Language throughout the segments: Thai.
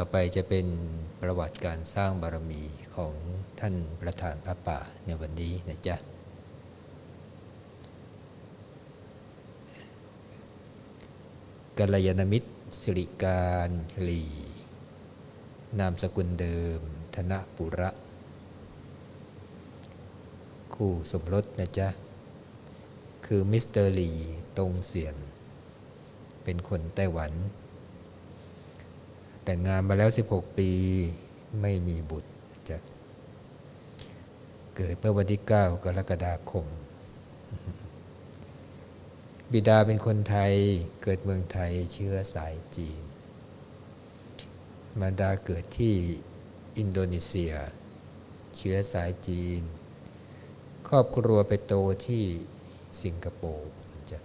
ต่อไปจะเป็นประวัติการสร้างบารมีของท่านประธานพระป่าในวันนี้นะจ๊ะ กัลยาณมิตรสิริการลี นามสกุลเดิม ธนปุระ คู่สมรสนะจ๊ะ คือมิสเตอร์ลีตรงเสียน เป็นคนไต้หวัน แต่งงานมาแล้ว 16 ปีไม่มีบุตรจะเกิดเมื่อวันที่ 9 กรกฎาคม บิดาเป็นคนไทยเกิดเมืองไทยเชื้อสายจีน มารดาเกิดที่อินโดนีเซีย เชื้อสายจีน ครอบครัวไปโตที่สิงคโปร์จะ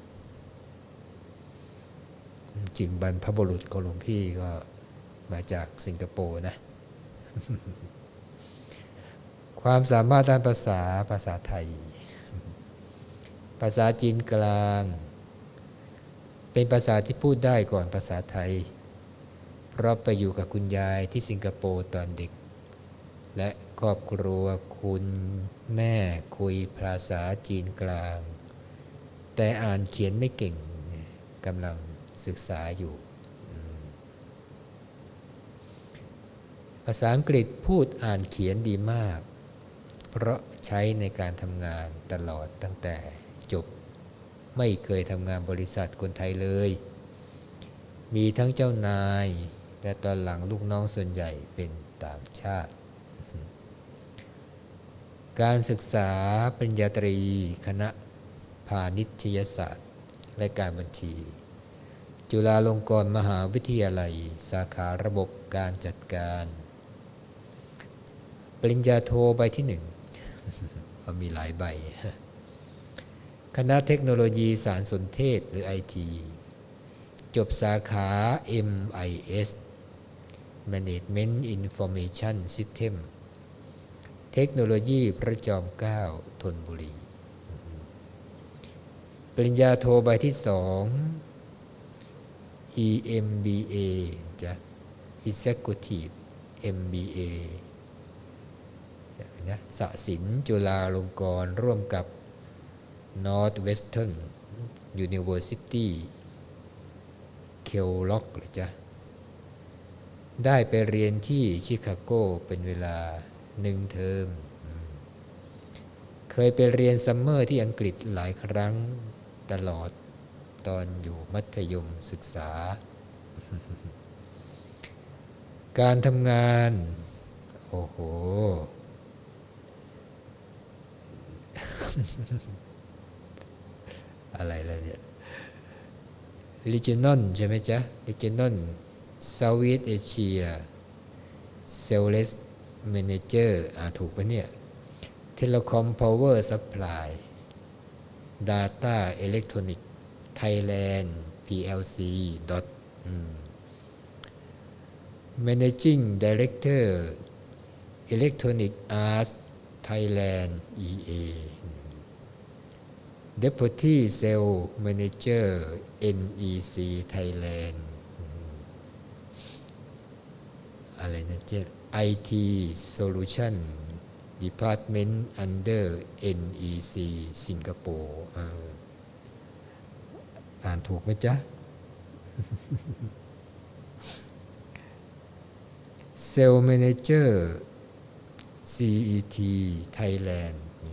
จริงบรรพบุรุษของหลวงพี่ก็ มาจากสิงคโปร์นะ ความสามารถด้านภาษาภาษาไทย ภาษาจีนกลาง เป็นภาษาที่พูดได้ก่อนภาษาไทย เพราะไปอยู่กับคุณยายที่สิงคโปร์ตอนเด็ก และครอบครัวคุณแม่คุยภาษาจีนกลาง แต่อ่านเขียนไม่เก่งกำลังศึกษาอยู่ ภาษาอังกฤษพูดอ่านเขียนดีมาก เพราะใช้ในการทำงานตลอดตั้งแต่จบ ไม่เคยทำงานบริษัทคนไทยเลย มีทั้งเจ้านาย และตอนหลังลูกน้องส่วนใหญ่เป็นต่างชาติ การศึกษาปริญญาตรี คณะพาณิชยศาสตร์ และการบัญชี จุฬาลงกรณ์มหาวิทยาลัย สาขาระบบการจัดการ ปริญญาโทใบที่หนึ่งมีหลายใบ คณะเทคโนโลยีสารสนเทศหรือไอทีจบสาขา MIS Management Information System เทคโนโลยีพระจอมเกล้าธนบุรี ปริญญาโทใบที่สอง EMBA จะ Executive MBA นะสะสินจุฬาลงกรณ์ร่วมกับ Northwestern University เคลล็อกหรือจ๊ะ ได้ไปเรียนที่ชิคาโกเป็นเวลาหนึ่งเทอม เคยไปเรียนซัมเมอร์ที่อังกฤษหลายครั้งตลอดตอนอยู่มัธยมศึกษา การทำงาน โอ้โห อะไรล่ะเนี่ยลิจินอนใช่ไหมจ๊ะลิจินอนเซาท์อีสเอเชียเซลเลสเมนเจอร์อ่าถูกปะเนี่ยเทเลคอมพาวเวอร์ซัพพลายดัตต้าอิเล็กทรอนิกส์ไทยแลนด์ PLC ดอท Managing Director Electronic Arts ไทยแลนด์ EA Deputy Sales Manager NEC Thailand อะไรนะเจ๊ IT Solution Department under NEC สิงคโปร์อ่านถูกไหมจ๊ะ Sales Manager CET Thailand เ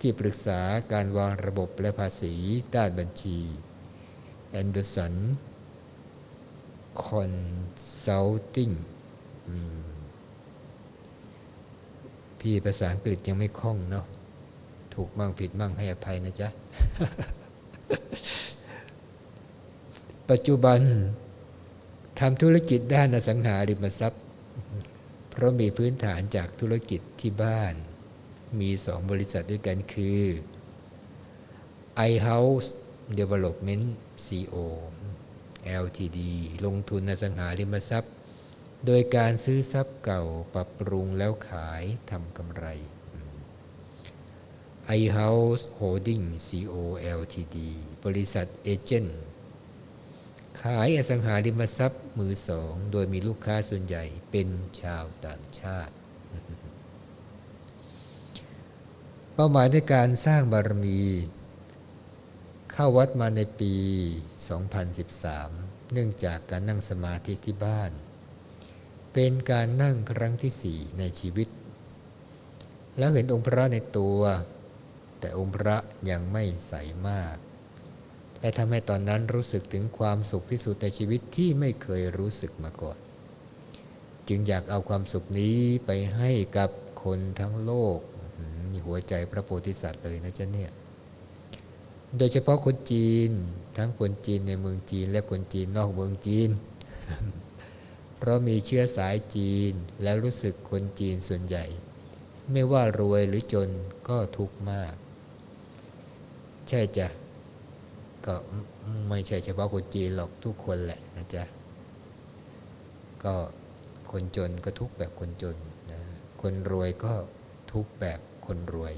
ที่ปรึกษาการวางระบบและภาษีด้านบัญชี Anderson Consulting พี่ภาษาอังกฤษยังไม่คล่องเนาะถูกมั่งผิดมั่งให้อภัยนะจ๊ะ ปัจจุบันทำธุรกิจด้านอสังหาริมทรัพย์ เพราะมีพื้นฐานจากธุรกิจที่บ้าน มีสองบริษัทด้วยกันคือ iHouse Development CO LTD ลงทุนอสังหาริมทรัพย์ โดยการซื้อทรัพย์เก่าปรับปรุงแล้วขายทำกำไร iHouse Holding CO Ltd บริษัทเอเจนต์ขายอสังหาริมทรัพย์มือสอง โดยมีลูกค้าส่วนใหญ่เป็นชาวต่างชาติ เป้าหมายในการสร้างบารมี เข้าวัดมาในปี 2013 เนื่องจากการนั่งสมาธิที่บ้าน เป็นการนั่งครั้งที่สี่ในชีวิต แล้วเห็นองค์พระในตัว แต่องค์พระยังไม่ใสมากและทำให้ตอนนั้นรู้สึกถึงความสุขที่สุดในชีวิตที่ไม่เคยรู้สึกมาก่อน จึงอยากเอาความสุขนี้ไปให้กับคนทั้งโลก หัวใจพระโพธิสัตว์เลยนะจ๊ะเนี่ย โดยเฉพาะคนจีน ทั้งคนจีนในเมืองจีนและคนจีนนอกเมืองจีน เพราะมีเชื้อสายจีนและรู้สึกคนจีนส่วนใหญ่ ไม่ว่ารวยหรือจนก็ทุกข์มาก ใช่จ้ะก็ไม่ใช่เฉพาะคนจีนหรอกทุกคนแหละนะจ๊ะ ก็คนจนก็ทุกแบบคนจนนะคนรวยก็ทุกแบบ คนรวย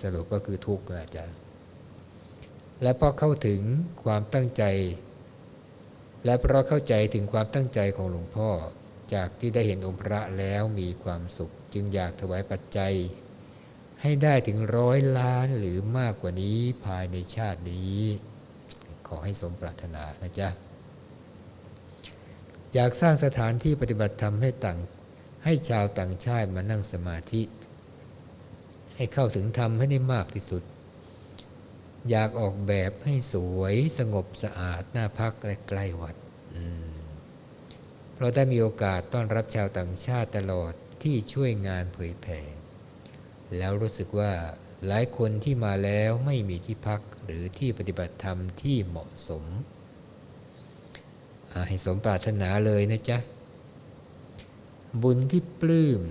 สรุปก็คือทุกข์นะจ๊ะและพอเข้าถึงความตั้งใจ และเพราะเข้าใจถึงความตั้งใจของหลวงพ่อ จากที่ได้เห็นองค์พระแล้วมีความสุข จึงอยากถวายปัจจัย ให้ได้ถึงร้อยล้านหรือมากกว่านี้ภายในชาตินี้ ขอให้สมปรารถนานะจ๊ะอยากสร้างสถานที่ปฏิบัติธรรมให้ต่างให้ชาวต่างชาติมานั่งสมาธิ ให้เข้าถึงธรรมให้ได้มากที่สุด อยากออกแบบให้สวยสงบสะอาดน่าพักและใกล้วัดเราได้มีโอกาสต้อนรับชาวต่างชาติตลอดที่ช่วยงานเผยแผ่แล้วรู้สึกว่าหลายคนที่มาแล้วไม่มีที่พักหรือที่ปฏิบัติธรรมที่เหมาะสมให้สมปรารถนาเลยนะจ๊ะ บุญที่ปลื้ม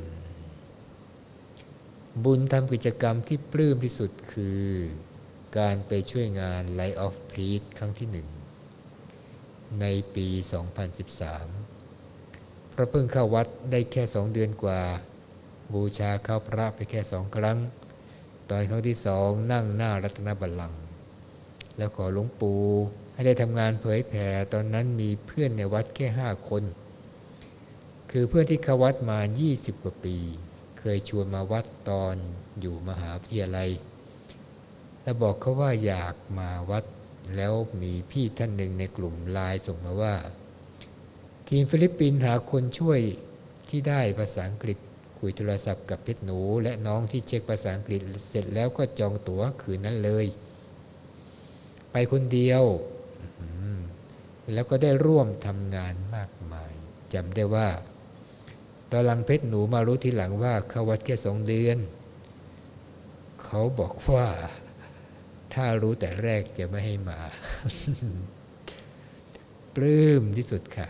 บุญทำกิจกรรมที่ปลื้มที่สุดคือ การไปช่วยงาน Light of Peace ครั้งที่หนึ่งในปี 2013 เพราะเพิ่งเข้าวัดได้แค่สองเดือนกว่า บูชาเข้าพระไปแค่สองครั้ง ตอนครั้งที่สองนั่งหน้ารัตนบัลลังก์แล้วขอหลวงปู่ให้ได้ทำงานเผยแผ่ตอนนั้นมีเพื่อนในวัดแค่ห้าคน คือเพื่อนที่เข้าวัดมา 20 กว่าปี เคยชวนมาวัดตอนอยู่มหาวิทยาลัย แล้วบอกเขาว่าอยากมาวัดแล้วมีพี่ท่านหนึ่งในกลุ่มไลน์ส่งมาว่า ทีมฟิลิปปินส์หาคนช่วยที่ได้ภาษาอังกฤษคุยโทรศัพท์กับเพชรหนู และน้องที่เช็คภาษาอังกฤษเสร็จแล้วก็จองตั๋วคืนนั้นเลย ไปคนเดียว แล้วก็ได้ร่วมทำงานมากมายจำได้ว่า ตอนหลังเพชรหนูมารู้ทีหลังว่าเขาวัดแค่สองเดือน เขาบอกว่าถ้ารู้แต่แรกจะไม่ให้มา ปลื้มที่สุดค่ะ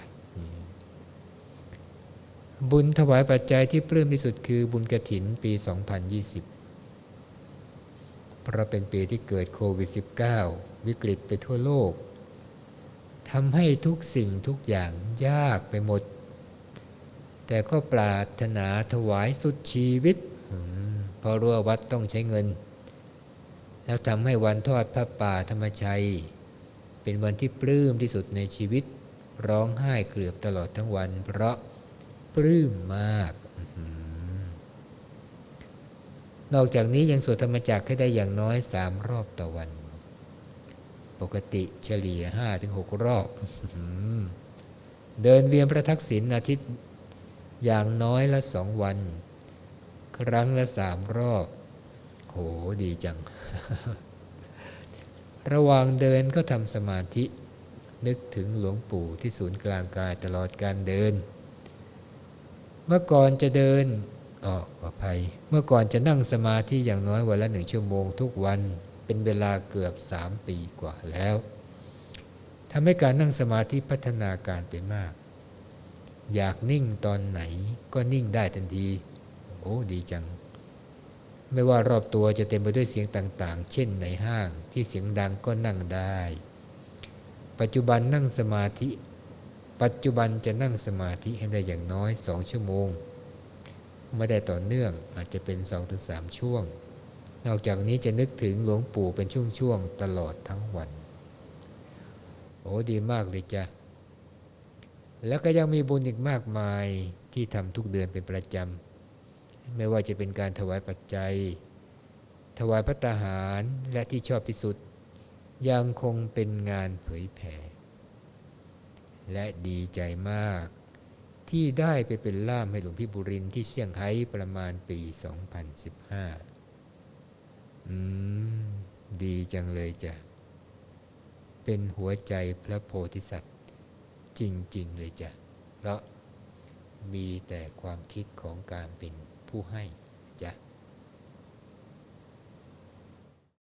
บุญถวายปัจจัยที่ปลื้มที่สุดคือบุญกระถินปี 2020 เพราะเป็นปีที่เกิดโควิด -19 วิกฤตไปทั่วโลกทำให้ทุกสิ่งทุกอย่างยากไปหมด แต่ก็ปรารถนาถวายสุดชีวิตเพราะรู้ววัดต้องใช้เงิน แล้วทำให้วันทอดพระป่าธรรมชัย เป็นวันที่ปลื้มที่สุดในชีวิต ร้องไห้เกลือบตลอดทั้งวัน เพราะปลื้มมากนอกจากนี้ยังสวดธรรมจักให้ได้อย่างน้อยสามรอบต่อวัน ปกติเฉลี่ยห้าถึงหกรอบ เดินเวียนพระทักษิณอาทิตย์ อย่างน้อยละสองวัน ครั้งละสามรอบ โหดีจัง ระหว่างเดินก็ทำสมาธิ นึกถึงหลวงปู่ที่ศูนย์กลางกายตลอดการเดิน เมื่อก่อนจะเดินออกขออภัย เมื่อก่อนจะนั่งสมาธิอย่างน้อยวันละหนึ่งชั่วโมงทุกวัน เป็นเวลาเกือบสามปีกว่าแล้วทำให้การนั่งสมาธิพัฒนาการไปมาก อยากนิ่งตอนไหนก็นิ่งได้ทันที โอ้ดีจัง ไม่ว่ารอบตัวจะเต็มไปด้วยเสียงต่างๆ เช่นในห้างที่เสียงดังก็นั่งได้ ปัจจุบันนั่งสมาธิ ปัจจุบันจะนั่งสมาธิให้ได้อย่างน้อยสองชั่วโมง ไม่ได้ต่อเนื่องอาจจะเป็นสองถึงสามช่วง นอกจากนี้จะนึกถึงหลวงปู่เป็นช่วงๆตลอดทั้งวัน โอ้ดีมากเลยจ้ะ แล้วก็ยังมีบุญอีกมากมายที่ทำทุกเดือนเป็นประจำ ไม่ว่าจะเป็นการถวายปัจจัย ถวายพระตาหารและที่ชอบที่สุด ยังคงเป็นงานเผยแผ่และดีใจมาก ที่ได้ไปเป็นล่ามให้หลวงพี่บุรินที่เซี่ยงไฮ้ประมาณปี 2015 อืม ดีจังเลยจ้ะ เป็นหัวใจพระโพธิสัตว์ จริง ๆ เลยจ้ะเพราะมีแต่ความคิดของการเป็นผู้ให้